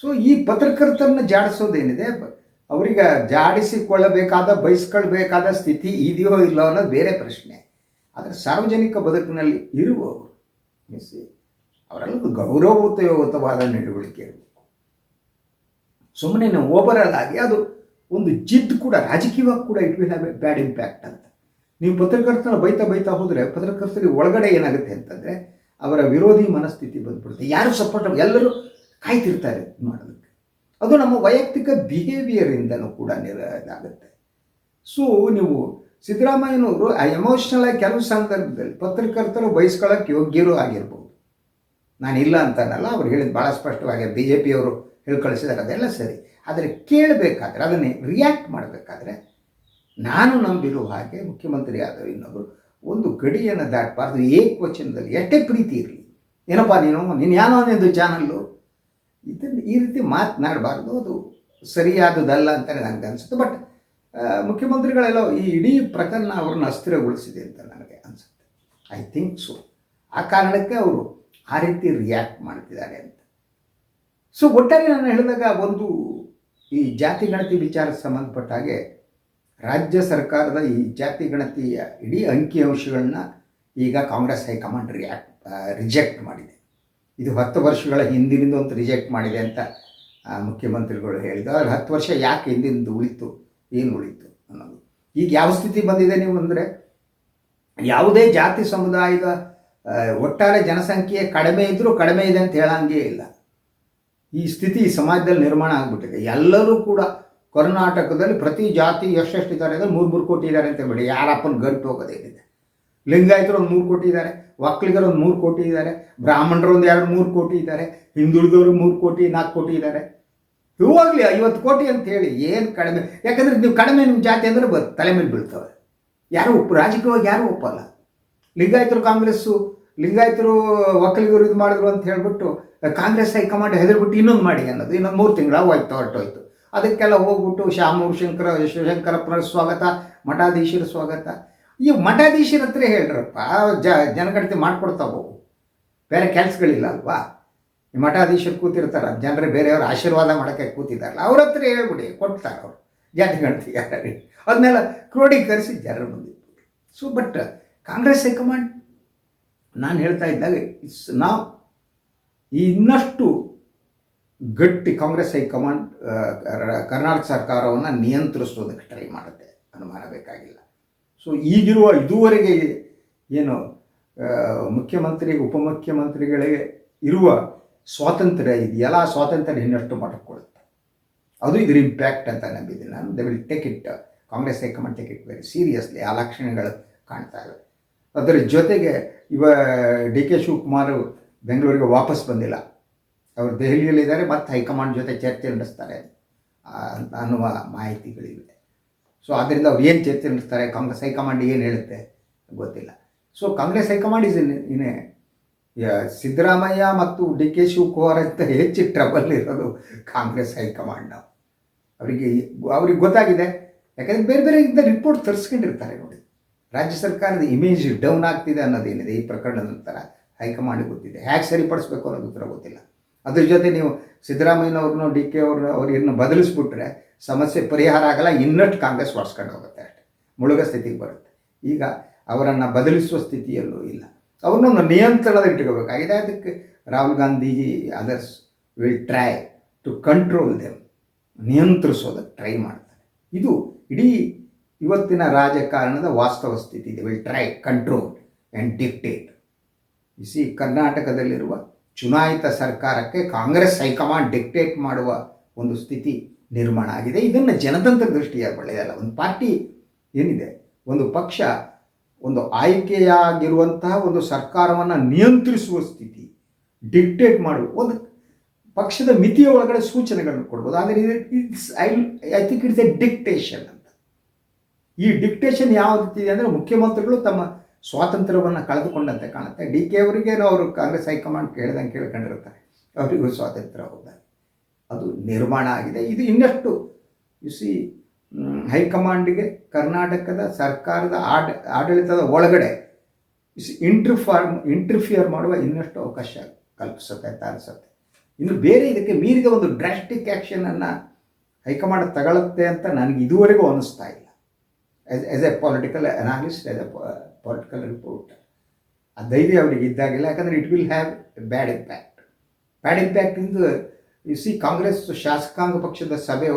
S1: ಸೊ ಈ ಪತ್ರಕರ್ತರನ್ನ ಜಾಡಿಸೋದೇನಿದೆ ಅವರಿಗೆ ಜಾಡಿಸಿಕೊಳ್ಳಬೇಕಾದ, ಬಯಸ್ಕೊಳ್ಬೇಕಾದ ಸ್ಥಿತಿ ಇದೆಯೋ ಇಲ್ಲೋ ಅನ್ನೋದು ಬೇರೆ ಪ್ರಶ್ನೆ. ಆದರೆ ಸಾರ್ವಜನಿಕ ಬದುಕಿನಲ್ಲಿ ಇರುವವರು ಮಿಸ್ ಅವರೆಲ್ಲರೂ ಗೌರವಯುತವಾದ ನಡವಳಿಕೆ ಇರಬೇಕು. ಸುಮ್ಮನೆ ಓವರಾಲ್ ಆಗಿ ಅದು ಒಂದು ಜಿದ್ದು ಕೂಡ, ರಾಜಕೀಯವಾಗಿ ಕೂಡ it will have a bad impact ಅಂತ. ನೀವು ಪತ್ರಕರ್ತನ ಬೈತಾ ಬೈತಾ ಹೋದರೆ ಪತ್ರಕರ್ತರಿಗೆ ಒಳಗಡೆ ಏನಾಗುತ್ತೆ ಅಂತಂದರೆ ಅವರ ವಿರೋಧಿ ಮನಸ್ಥಿತಿ ಬಂದ್ಬಿಡುತ್ತೆ. ಯಾರು ಸಪೋರ್ಟ್ ಎಲ್ಲರೂ ಕಾಯ್ತಿರ್ತಾರೆ ಮಾಡೋದು ಅದು ನಮ್ಮ ವೈಯಕ್ತಿಕ ಬಿಹೇವಿಯರಿಂದನೂ ಕೂಡ ನಿರ ಇದಾಗುತ್ತೆ ಸೊ ನೀವು ಸಿದ್ದರಾಮಯ್ಯನವರು ಆ ಎಮೋಷ್ನಲ್ ಆಗಿ ಕೆಲವು ಸಂದರ್ಭದಲ್ಲಿ ಪತ್ರಕರ್ತರು ಬಯಸ್ಕೊಳ್ಳೋಕೆ ಯೋಗ್ಯರು ಆಗಿರ್ಬೋದು. ನಾನು ಇಲ್ಲ ಅಂತನಲ್ಲ, ಅವ್ರು ಹೇಳಿದ್ದು ಭಾಳ ಸ್ಪಷ್ಟವಾಗಿ ಬಿ ಜೆ ಪಿಯವರು ಹೇಳಿ ಕಳಿಸಿದ್ದಾರೆ ಅದೆಲ್ಲ ಸರಿ. ಆದರೆ ಕೇಳಬೇಕಾದ್ರೆ, ಅದನ್ನೇ ರಿಯಾಕ್ಟ್ ಮಾಡಬೇಕಾದ್ರೆ, ನಾನು ನಂಬಿರುವ ಹಾಗೆ ಮುಖ್ಯಮಂತ್ರಿ ಆದರೆ ಇನ್ನೊಬ್ಬರು ಒಂದು ಗಡಿಯನ್ನು ದಾಟಬಾರ್ದು, ಏಕವಚನದಲ್ಲಿ ಎಷ್ಟೇ ಪ್ರೀತಿ ಇರಲಿ. ಏನಪ್ಪ ನೀನು? ನೀನು ಯಾನೋ ಚಾನಲ್ಲು ಇದನ್ನು ಈ ರೀತಿ ಮಾತನಾಡಬಾರ್ದು. ಅದು ಸರಿಯಾದದಲ್ಲ ಅಂತಲೇ ನನಗೆ ಅನಿಸುತ್ತೆ. ಬಟ್ ಮುಖ್ಯಮಂತ್ರಿಗಳೆಲ್ಲ ಈ ಇಡೀ ಪ್ರಕರಣ ಅವ್ರನ್ನ ಅಸ್ಥಿರಗೊಳಿಸಿದೆ ಅಂತ ನನಗೆ ಅನಿಸುತ್ತೆ. ಐ ಥಿಂಕ್ ಸೊ ಆ ಕಾರಣಕ್ಕೆ ಅವರು ಆ ರೀತಿ ರಿಯಾಕ್ಟ್ ಮಾಡ್ತಿದ್ದಾರೆ ಅಂತ. ಸೊ ಒಟ್ಟಾರೆ ನಾನು ಹೇಳಿದಾಗ ಒಂದು ಈ ಜಾತಿ ಗಣತಿ ವಿಚಾರಕ್ಕೆ ಸಂಬಂಧಪಟ್ಟ ಹಾಗೆ ರಾಜ್ಯ ಸರ್ಕಾರದ ಈ ಜಾತಿ ಗಣತಿಯ ಇಡೀ ಅಂಕಿಅಂಶಗಳನ್ನ ಈಗ ಕಾಂಗ್ರೆಸ್ ಹೈಕಮಾಂಡ್ ರಿಯಾಕ್ಟ್ ರಿಜೆಕ್ಟ್ ಮಾಡಿದೆ. ಇದು ಹತ್ತು ವರ್ಷಗಳ ಹಿಂದಿನಿಂದ ಒಂದು ರಿಜೆಕ್ಟ್ ಮಾಡಿದೆ ಅಂತ ಮುಖ್ಯಮಂತ್ರಿಗಳು ಹೇಳಿದ್ರು. ಅವ್ರು ಹತ್ತು ವರ್ಷ ಯಾಕೆ ಹಿಂದಿನಿಂದ ಉಳಿತು, ಏನು ಉಳಿತು ಅನ್ನೋದು. ಈಗ ಯಾವ ಸ್ಥಿತಿ ಬಂದಿದೆ ನೀವು ಅಂದರೆ, ಯಾವುದೇ ಜಾತಿ ಸಮುದಾಯದ ಒಟ್ಟಾರೆ ಜನಸಂಖ್ಯೆ ಕಡಿಮೆ ಇದ್ದರೂ ಕಡಿಮೆ ಇದೆ ಅಂತ ಹೇಳಂಗೇ ಇಲ್ಲ. ಈ ಸ್ಥಿತಿ ಸಮಾಜದಲ್ಲಿ ನಿರ್ಮಾಣ ಆಗಿಬಿಟ್ಟಿದೆ. ಎಲ್ಲರೂ ಕೂಡ ಕರ್ನಾಟಕದಲ್ಲಿ ಪ್ರತಿ ಜಾತಿ ಎಷ್ಟೆಷ್ಟು ಇದ್ದಾರೆ ಅಂದರೆ ಮೂರು ಮೂರು ಕೋಟಿ ಇದ್ದಾರೆ ಅಂತ ಹೇಳಿ ಯಾರಪ್ಪನ ಗಂಟು ಹೋಗೋದೇನಿದೆ. ಲಿಂಗಾಯತರು ಒಂದು ಮೂರು ಕೋಟಿ ಇದ್ದಾರೆ ಒಕ್ಕಲಿಗರು ಒಂದು ಮೂರು ಕೋಟಿ ಇದ್ದಾರೆ ಬ್ರಾಹ್ಮಣರು ಒಂದು ಎರಡು ಮೂರು ಕೋಟಿ ಇದ್ದಾರೆ ಹಿಂದುಳಿದವರು ಮೂರು ಕೋಟಿ, ನಾಲ್ಕು ಕೋಟಿ ಇದ್ದಾರೆ ಹೋಗ್ಲಿ ಐವತ್ತು ಕೋಟಿ ಅಂತ ಹೇಳಿ ಏನು ಕಡಿಮೆ, ಯಾಕಂದ್ರೆ ನೀವು ಕಡಿಮೆ ನಿಮ್ಮ ಜಾತಿ ಅಂದರೆ ಬ ತಲೆ ಮೇಲೆ ಬೀಳ್ತವೆ. ಯಾರು ಒಪ್ಪು, ರಾಜಕೀಯವಾಗಿ ಯಾರೂ ಒಪ್ಪಲ್ಲ. ಲಿಂಗಾಯತರು ಕಾಂಗ್ರೆಸ್ಸು, ಲಿಂಗಾಯತರು ಒಕ್ಕಲಿಗರು ಇದು ಮಾಡಿದ್ರು ಅಂತ ಹೇಳಿಬಿಟ್ಟು ಕಾಂಗ್ರೆಸ್ ಹೈಕಮಾಂಡ್ ಹೆದರ್ಬಿಟ್ಟು ಇನ್ನೊಂದು ಮಾಡಿ ಅನ್ನೋದು, ಇನ್ನೊಂದು ಮೂರು ತಿಂಗಳು ಹೋಯ್ತು ಹೊರಟೋಯ್ತು. ಅದಕ್ಕೆಲ್ಲ ಹೋಗ್ಬಿಟ್ಟು ಶಾಮೂರು ಶಂಕರ ಶಿವಶಂಕರ ಸ್ವಾಗತ, ಮಠಾಧೀಶರ ಸ್ವಾಗತ. ಈ ಮಠಾಧೀಶರ ಹತ್ರ ಹೇಳ್ರಪ್ಪ, ಜ, ಜನಗಣತಿ ಮಾಡ್ಕೊಡ್ತಾವು ಬೇರೆ ಕೆಲಸಗಳಿಲ್ಲ ಅಲ್ವಾ? ಈ ಮಠಾಧೀಶರು ಕೂತಿರ್ತಾರೆ, ಜನರು ಬೇರೆಯವ್ರು ಆಶೀರ್ವಾದ ಮಾಡೋಕ್ಕೆ ಕೂತಿದ್ದಾರಲ್ಲ ಅವ್ರ ಹತ್ರ ಹೇಳ್ಬಿಡಿ, ಕೊಡ್ತಾರೆ ಅವರು ಜಾತಿ ಗಣತಿ ಯಾರು. ಅದನ್ನೆಲ್ಲ ಕ್ರೋಢೀಕರಿಸಿ ಜನರು ಬಂದಿತ್ತು ಸೊ ಬಟ್ ಕಾಂಗ್ರೆಸ್ ಹೈಕಮಾಂಡ್, ನಾನು ಹೇಳ್ತಾ ಇದ್ದಾಗ ಇಟ್ಸ್ ನಾವು ಇನ್ನಷ್ಟು ಗಟ್ಟಿ ಕಾಂಗ್ರೆಸ್ ಹೈಕಮಾಂಡ್ ಕರ್ನಾಟಕ ಸರ್ಕಾರವನ್ನು ನಿಯಂತ್ರಿಸೋದಕ್ಕೆ ಟ್ರೈ ಮಾಡುತ್ತೆ. ಅನುಮಾನ ಬೇಕಾಗಿಲ್ಲ. ಸೊ ಈಗಿರುವ ಇದುವರೆಗೆ ಏನು ಮುಖ್ಯಮಂತ್ರಿ, ಉಪಮುಖ್ಯಮಂತ್ರಿಗಳಿಗೆ ಇರುವ ಸ್ವಾತಂತ್ರ್ಯ ಇದೆಯಲ್ಲ, ಆ ಸ್ವಾತಂತ್ರ್ಯ ಇನ್ನಷ್ಟು ಮಟ್ಟಕ್ಕೆ ಅದು ಇದ್ರ ಇಂಪ್ಯಾಕ್ಟ್ ಅಂತ ನಂಬಿದ್ದೀನಿ ನಾನು. They will take it Congress high command take it very seriously ಆ ಲಕ್ಷಣಗಳು ಕಾಣ್ತಾ ಇವೆ. ಅದರ ಜೊತೆಗೆ ಇವ, ಡಿ ಕೆ ಶಿವಕುಮಾರ್ ಬೆಂಗಳೂರಿಗೆ ವಾಪಸ್ ಬಂದಿಲ್ಲ. ಅವರು ದೆಹಲಿಯಲ್ಲಿದ್ದಾರೆ, ಮತ್ತು ಹೈಕಮಾಂಡ್ ಜೊತೆ ಚರ್ಚೆ ನಡೆಸ್ತಾರೆ ಅಂತ ಅನ್ನುವ ಮಾಹಿತಿಗಳಿವೆ. ಸೊ ಆದ್ದರಿಂದ ಅವ್ರು ಏನು ಚರ್ಚೆ ನಡೆಸ್ತಾರೆ ಕಾಂಗ್ರೆಸ್ ಹೈಕಮಾಂಡ್ ಏನು ಹೇಳುತ್ತೆ? ಗೊತ್ತಿಲ್ಲ. So Congress high command is in Siddaramaiah ಮತ್ತು ಡಿ ಕೆ ಶಿವಕುಮಾರ್ ಅಂತ ಹೆಚ್ಚು ಟ್ರಬಲ್ ಇರೋದು ಕಾಂಗ್ರೆಸ್ ಹೈಕಮಾಂಡ್ ಅವರಿಗೆ, ಅವ್ರಿಗೆ ಗೊತ್ತಾಗಿದೆ. ಯಾಕಂದರೆ ಬೇರೆ ಬೇರೆ ಇಂದ ರಿಪೋರ್ಟ್ ತರಿಸ್ಕೊಂಡಿರ್ತಾರೆ ನೋಡಿ. ರಾಜ್ಯ ಸರ್ಕಾರದ ಇಮೇಜ್ ಡೌನ್ ಆಗ್ತಿದೆ ಅನ್ನೋದೇನಿದೆ ಈ ಪ್ರಕರಣದ ನಂತರ? ಹೈಕಮಾಂಡ್ ಗೊತ್ತಿದೆ. ಹೇಗೆ ಸರಿಪಡಿಸ್ಬೇಕು ಅನ್ನೋದು ಕೂಡ ಗೊತ್ತಿಲ್ಲ. ಅದ್ರ ಜೊತೆ ನೀವು ಸಿದ್ದರಾಮಯ್ಯನವ್ರನ್ನೂ, ಡಿ ಕೆ ಅವ್ರನ್ನ ಅವ್ರನ್ನ ಬದಲಿಸ್ಬಿಟ್ರೆ ಸಮಸ್ಯೆ ಪರಿಹಾರ ಆಗಲ್ಲ, ಇನ್ನಷ್ಟು ಕಾಂಗ್ರೆಸ್ ಒರೆಸ್ಕೊಂಡು ಹೋಗುತ್ತೆ ಅಷ್ಟೆ. ಮುಳುಗ ಸ್ಥಿತಿಗೆ ಬರುತ್ತೆ. ಈಗ ಅವರನ್ನು ಬದಲಿಸುವ ಸ್ಥಿತಿಯಲ್ಲೂ ಇಲ್ಲ. ಅವ್ರನ್ನೊಂದು ನಿಯಂತ್ರಣದ ಇಟ್ಕೋಬೇಕಾಗಿದೆ ಅದಕ್ಕೆ Rahul Gandhiji others will try to control them ನಿಯಂತ್ರಿಸೋದಕ್ಕೆ try ಮಾಡ್ತಾರೆ. ಇದು ಇಡೀ ಇವತ್ತಿನ ರಾಜಕಾರಣದ ವಾಸ್ತವ ಸ್ಥಿತಿ ಇದೆ. Will try control and dictate EC ಕರ್ನಾಟಕದಲ್ಲಿರುವ ಚುನಾಯಿತ ಸರ್ಕಾರಕ್ಕೆ ಕಾಂಗ್ರೆಸ್ ಹೈಕಮಾಂಡ್ ಡಿಕ್ಟೇಟ್ ಮಾಡುವ ಒಂದು ಸ್ಥಿತಿ ನಿರ್ಮಾಣ ಆಗಿದೆ. ಇದನ್ನು ಜನತಂತ್ರ ದೃಷ್ಟಿಯಾಗಿ ಒಳ್ಳೆಯದಲ್ಲ ಒಂದು ಪಾರ್ಟಿ ಏನಿದೆ? ಒಂದು ಪಕ್ಷ ಒಂದು ಆಯ್ಕೆಯಾಗಿರುವಂತಹ ಒಂದು ಸರ್ಕಾರವನ್ನು ನಿಯಂತ್ರಿಸುವ ಸ್ಥಿತಿ, ಡಿಕ್ಟೇಟ್ ಮಾಡುವ ಒಂದು ಪಕ್ಷದ ಮಿತಿಯ ಒಳಗಡೆ ಸೂಚನೆಗಳನ್ನು ಕೊಡ್ಬೋದು. ಆದರೆ it's, I I think it's a dictation ಅಂತ. ಈ ಡಿಕ್ಟೇಷನ್ ಯಾವ ರೀತಿ ಇದೆ ಅಂದರೆ ಮುಖ್ಯಮಂತ್ರಿಗಳು ತಮ್ಮ ಸ್ವಾತಂತ್ರ್ಯವನ್ನು ಕಳೆದುಕೊಂಡಂತೆ ಕಾಣುತ್ತೆ. ಡಿ ಕೆ ಅವರಿಗೆ ಅವರು ಕಾಂಗ್ರೆಸ್ ಹೈಕಮಾಂಡ್ ಕೇಳ್ದಂಗೆ ಕೇಳ್ಕೊಂಡಿರ್ತಾರೆ ಅವರಿಗೂ ಸ್ವಾತಂತ್ರ್ಯ ಹೋದಾಗ ಅದು ನಿರ್ಮಾಣ ಆಗಿದೆ. ಇದು ಇನ್ನಷ್ಟು ಯು ಸಿ ಹೈಕಮಾಂಡಿಗೆ ಕರ್ನಾಟಕದ ಸರ್ಕಾರದ ಆಡ, ಆಡಳಿತದ ಒಳಗಡೆ ಇಂಟ್ರಿಫಾರ್ಮ್ ಇಂಟ್ರಿಫಿಯರ್ ಮಾಡುವ ಇನ್ನಷ್ಟು ಅವಕಾಶ ಕಲ್ಪಿಸುತ್ತೆ ಅಂತ ಅನಿಸುತ್ತೆ ಇನ್ನು ಬೇರೆ ಇದಕ್ಕೆ ಮೀರಿದ ಒಂದು ಡ್ರಾಸ್ಟಿಕ್ ಆ್ಯಕ್ಷನನ್ನು ಹೈಕಮಾಂಡ್ ತಗೊಳ್ಳುತ್ತೆ ಅಂತ ನನಗೆ ಇದುವರೆಗೂ ಅನ್ನಿಸ್ತಾ ಇಲ್ಲ. As a political analyst as a political report ಆ ಧೈರ್ಯ ಅವರಿಗೆ ಇದ್ದಾಗಿಲ್ಲ, ಯಾಕಂದರೆ it will have bad impact bad impact ಇಂದ ಯು ಸಿ ಕಾಂಗ್ರೆಸ್ ಶಾಸಕಾಂಗ ಪಕ್ಷದ ಸಭೆ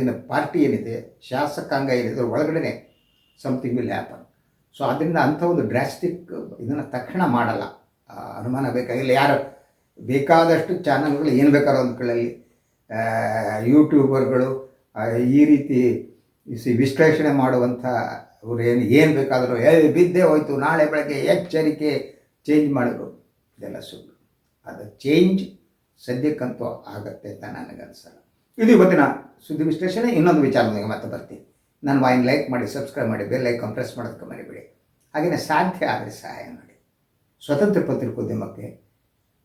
S1: ಏನು ಪಾರ್ಟಿ ಏನಿದೆ, ಶಾಸಕಾಂಗ ಏನಿದೆ ಒಳಗಡೆ ಸಮಥಿಂಗ್ ವಿಲ್ ಹ್ಯಾಪನ್ ಸೊ ಅದರಿಂದ ಅಂಥ ಒಂದು ಡ್ರಾಸ್ಟಿಕ್ ಇದನ್ನು ತಕ್ಷಣ ಮಾಡಲ್ಲ. ಅನುಮಾನ ಬೇಕಾಗಿಲ್ಲ. ಯಾರು ಬೇಕಾದಷ್ಟು ಚಾನಲ್ಗಳು ಏನು ಬೇಕಾದ್ರೂ ಅಂದ್ಕೊಳ್ಳಿ ಯೂಟ್ಯೂಬರ್ಗಳು ಈ ರೀತಿ ಸಿ ವಿಶ್ಲೇಷಣೆ ಮಾಡುವಂಥ ಅವ್ರು ಏನು ಏನು ಬೇಕಾದರೂ, ಏ, ಬಿದ್ದೇ ಹೋಯಿತು, ನಾಳೆ ಬೆಳಗ್ಗೆ ಎಚ್ಚರಿಕೆ ಚೇಂಜ್ ಮಾಡಿದ್ರು. ಇದೆಲ್ಲ ಸುಳ್ಳು. ಅದು ಚೇಂಜ್ ಸದ್ಯಕ್ಕಂತೂ ಆಗತ್ತೆ ಅಂತ ನನಗನ್ಸಲ್ಲ. ಇದು ಇವತ್ತಿನ ಸುದ್ದಿ ವಿಶ್ಲೇಷಣೆ. ಇನ್ನೊಂದು ವಿಚಾರದೊಂದಿಗೆ ಮತ್ತೆ ಬರ್ತೀನಿ. ನನ್ನ ವಾಯಿನ್ ಲೈಕ್ ಮಾಡಿ ಸಬ್ಸ್ಕ್ರೈಬ್ ಮಾಡಿ ಬೆಲ್ ಲೈಕ್ ಕಂಪ್ರೆಸ್ ಮಾಡೋದಕ್ಕೆ ಮರಿಬೇಡಿ. ಹಾಗೆಯೇ ಸಾಧ್ಯ ಆದರೆ ಸಹಾಯ ಮಾಡಿ. ಸ್ವತಂತ್ರ ಪತ್ರಿಕೋದ್ಯಮಕ್ಕೆ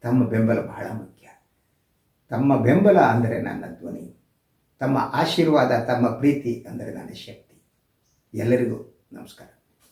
S1: ತಮ್ಮ ಬೆಂಬಲ ಬಹಳ ಮುಖ್ಯ. ತಮ್ಮ ಬೆಂಬಲ ಅಂದರೆ ನನ್ನ ಧ್ವನಿ. ತಮ್ಮ ಆಶೀರ್ವಾದ, ತಮ್ಮ ಪ್ರೀತಿ ಅಂದರೆ ನನ್ನ ಶಕ್ತಿ. ಎಲ್ಲರಿಗೂ ನಮಸ್ಕಾರ.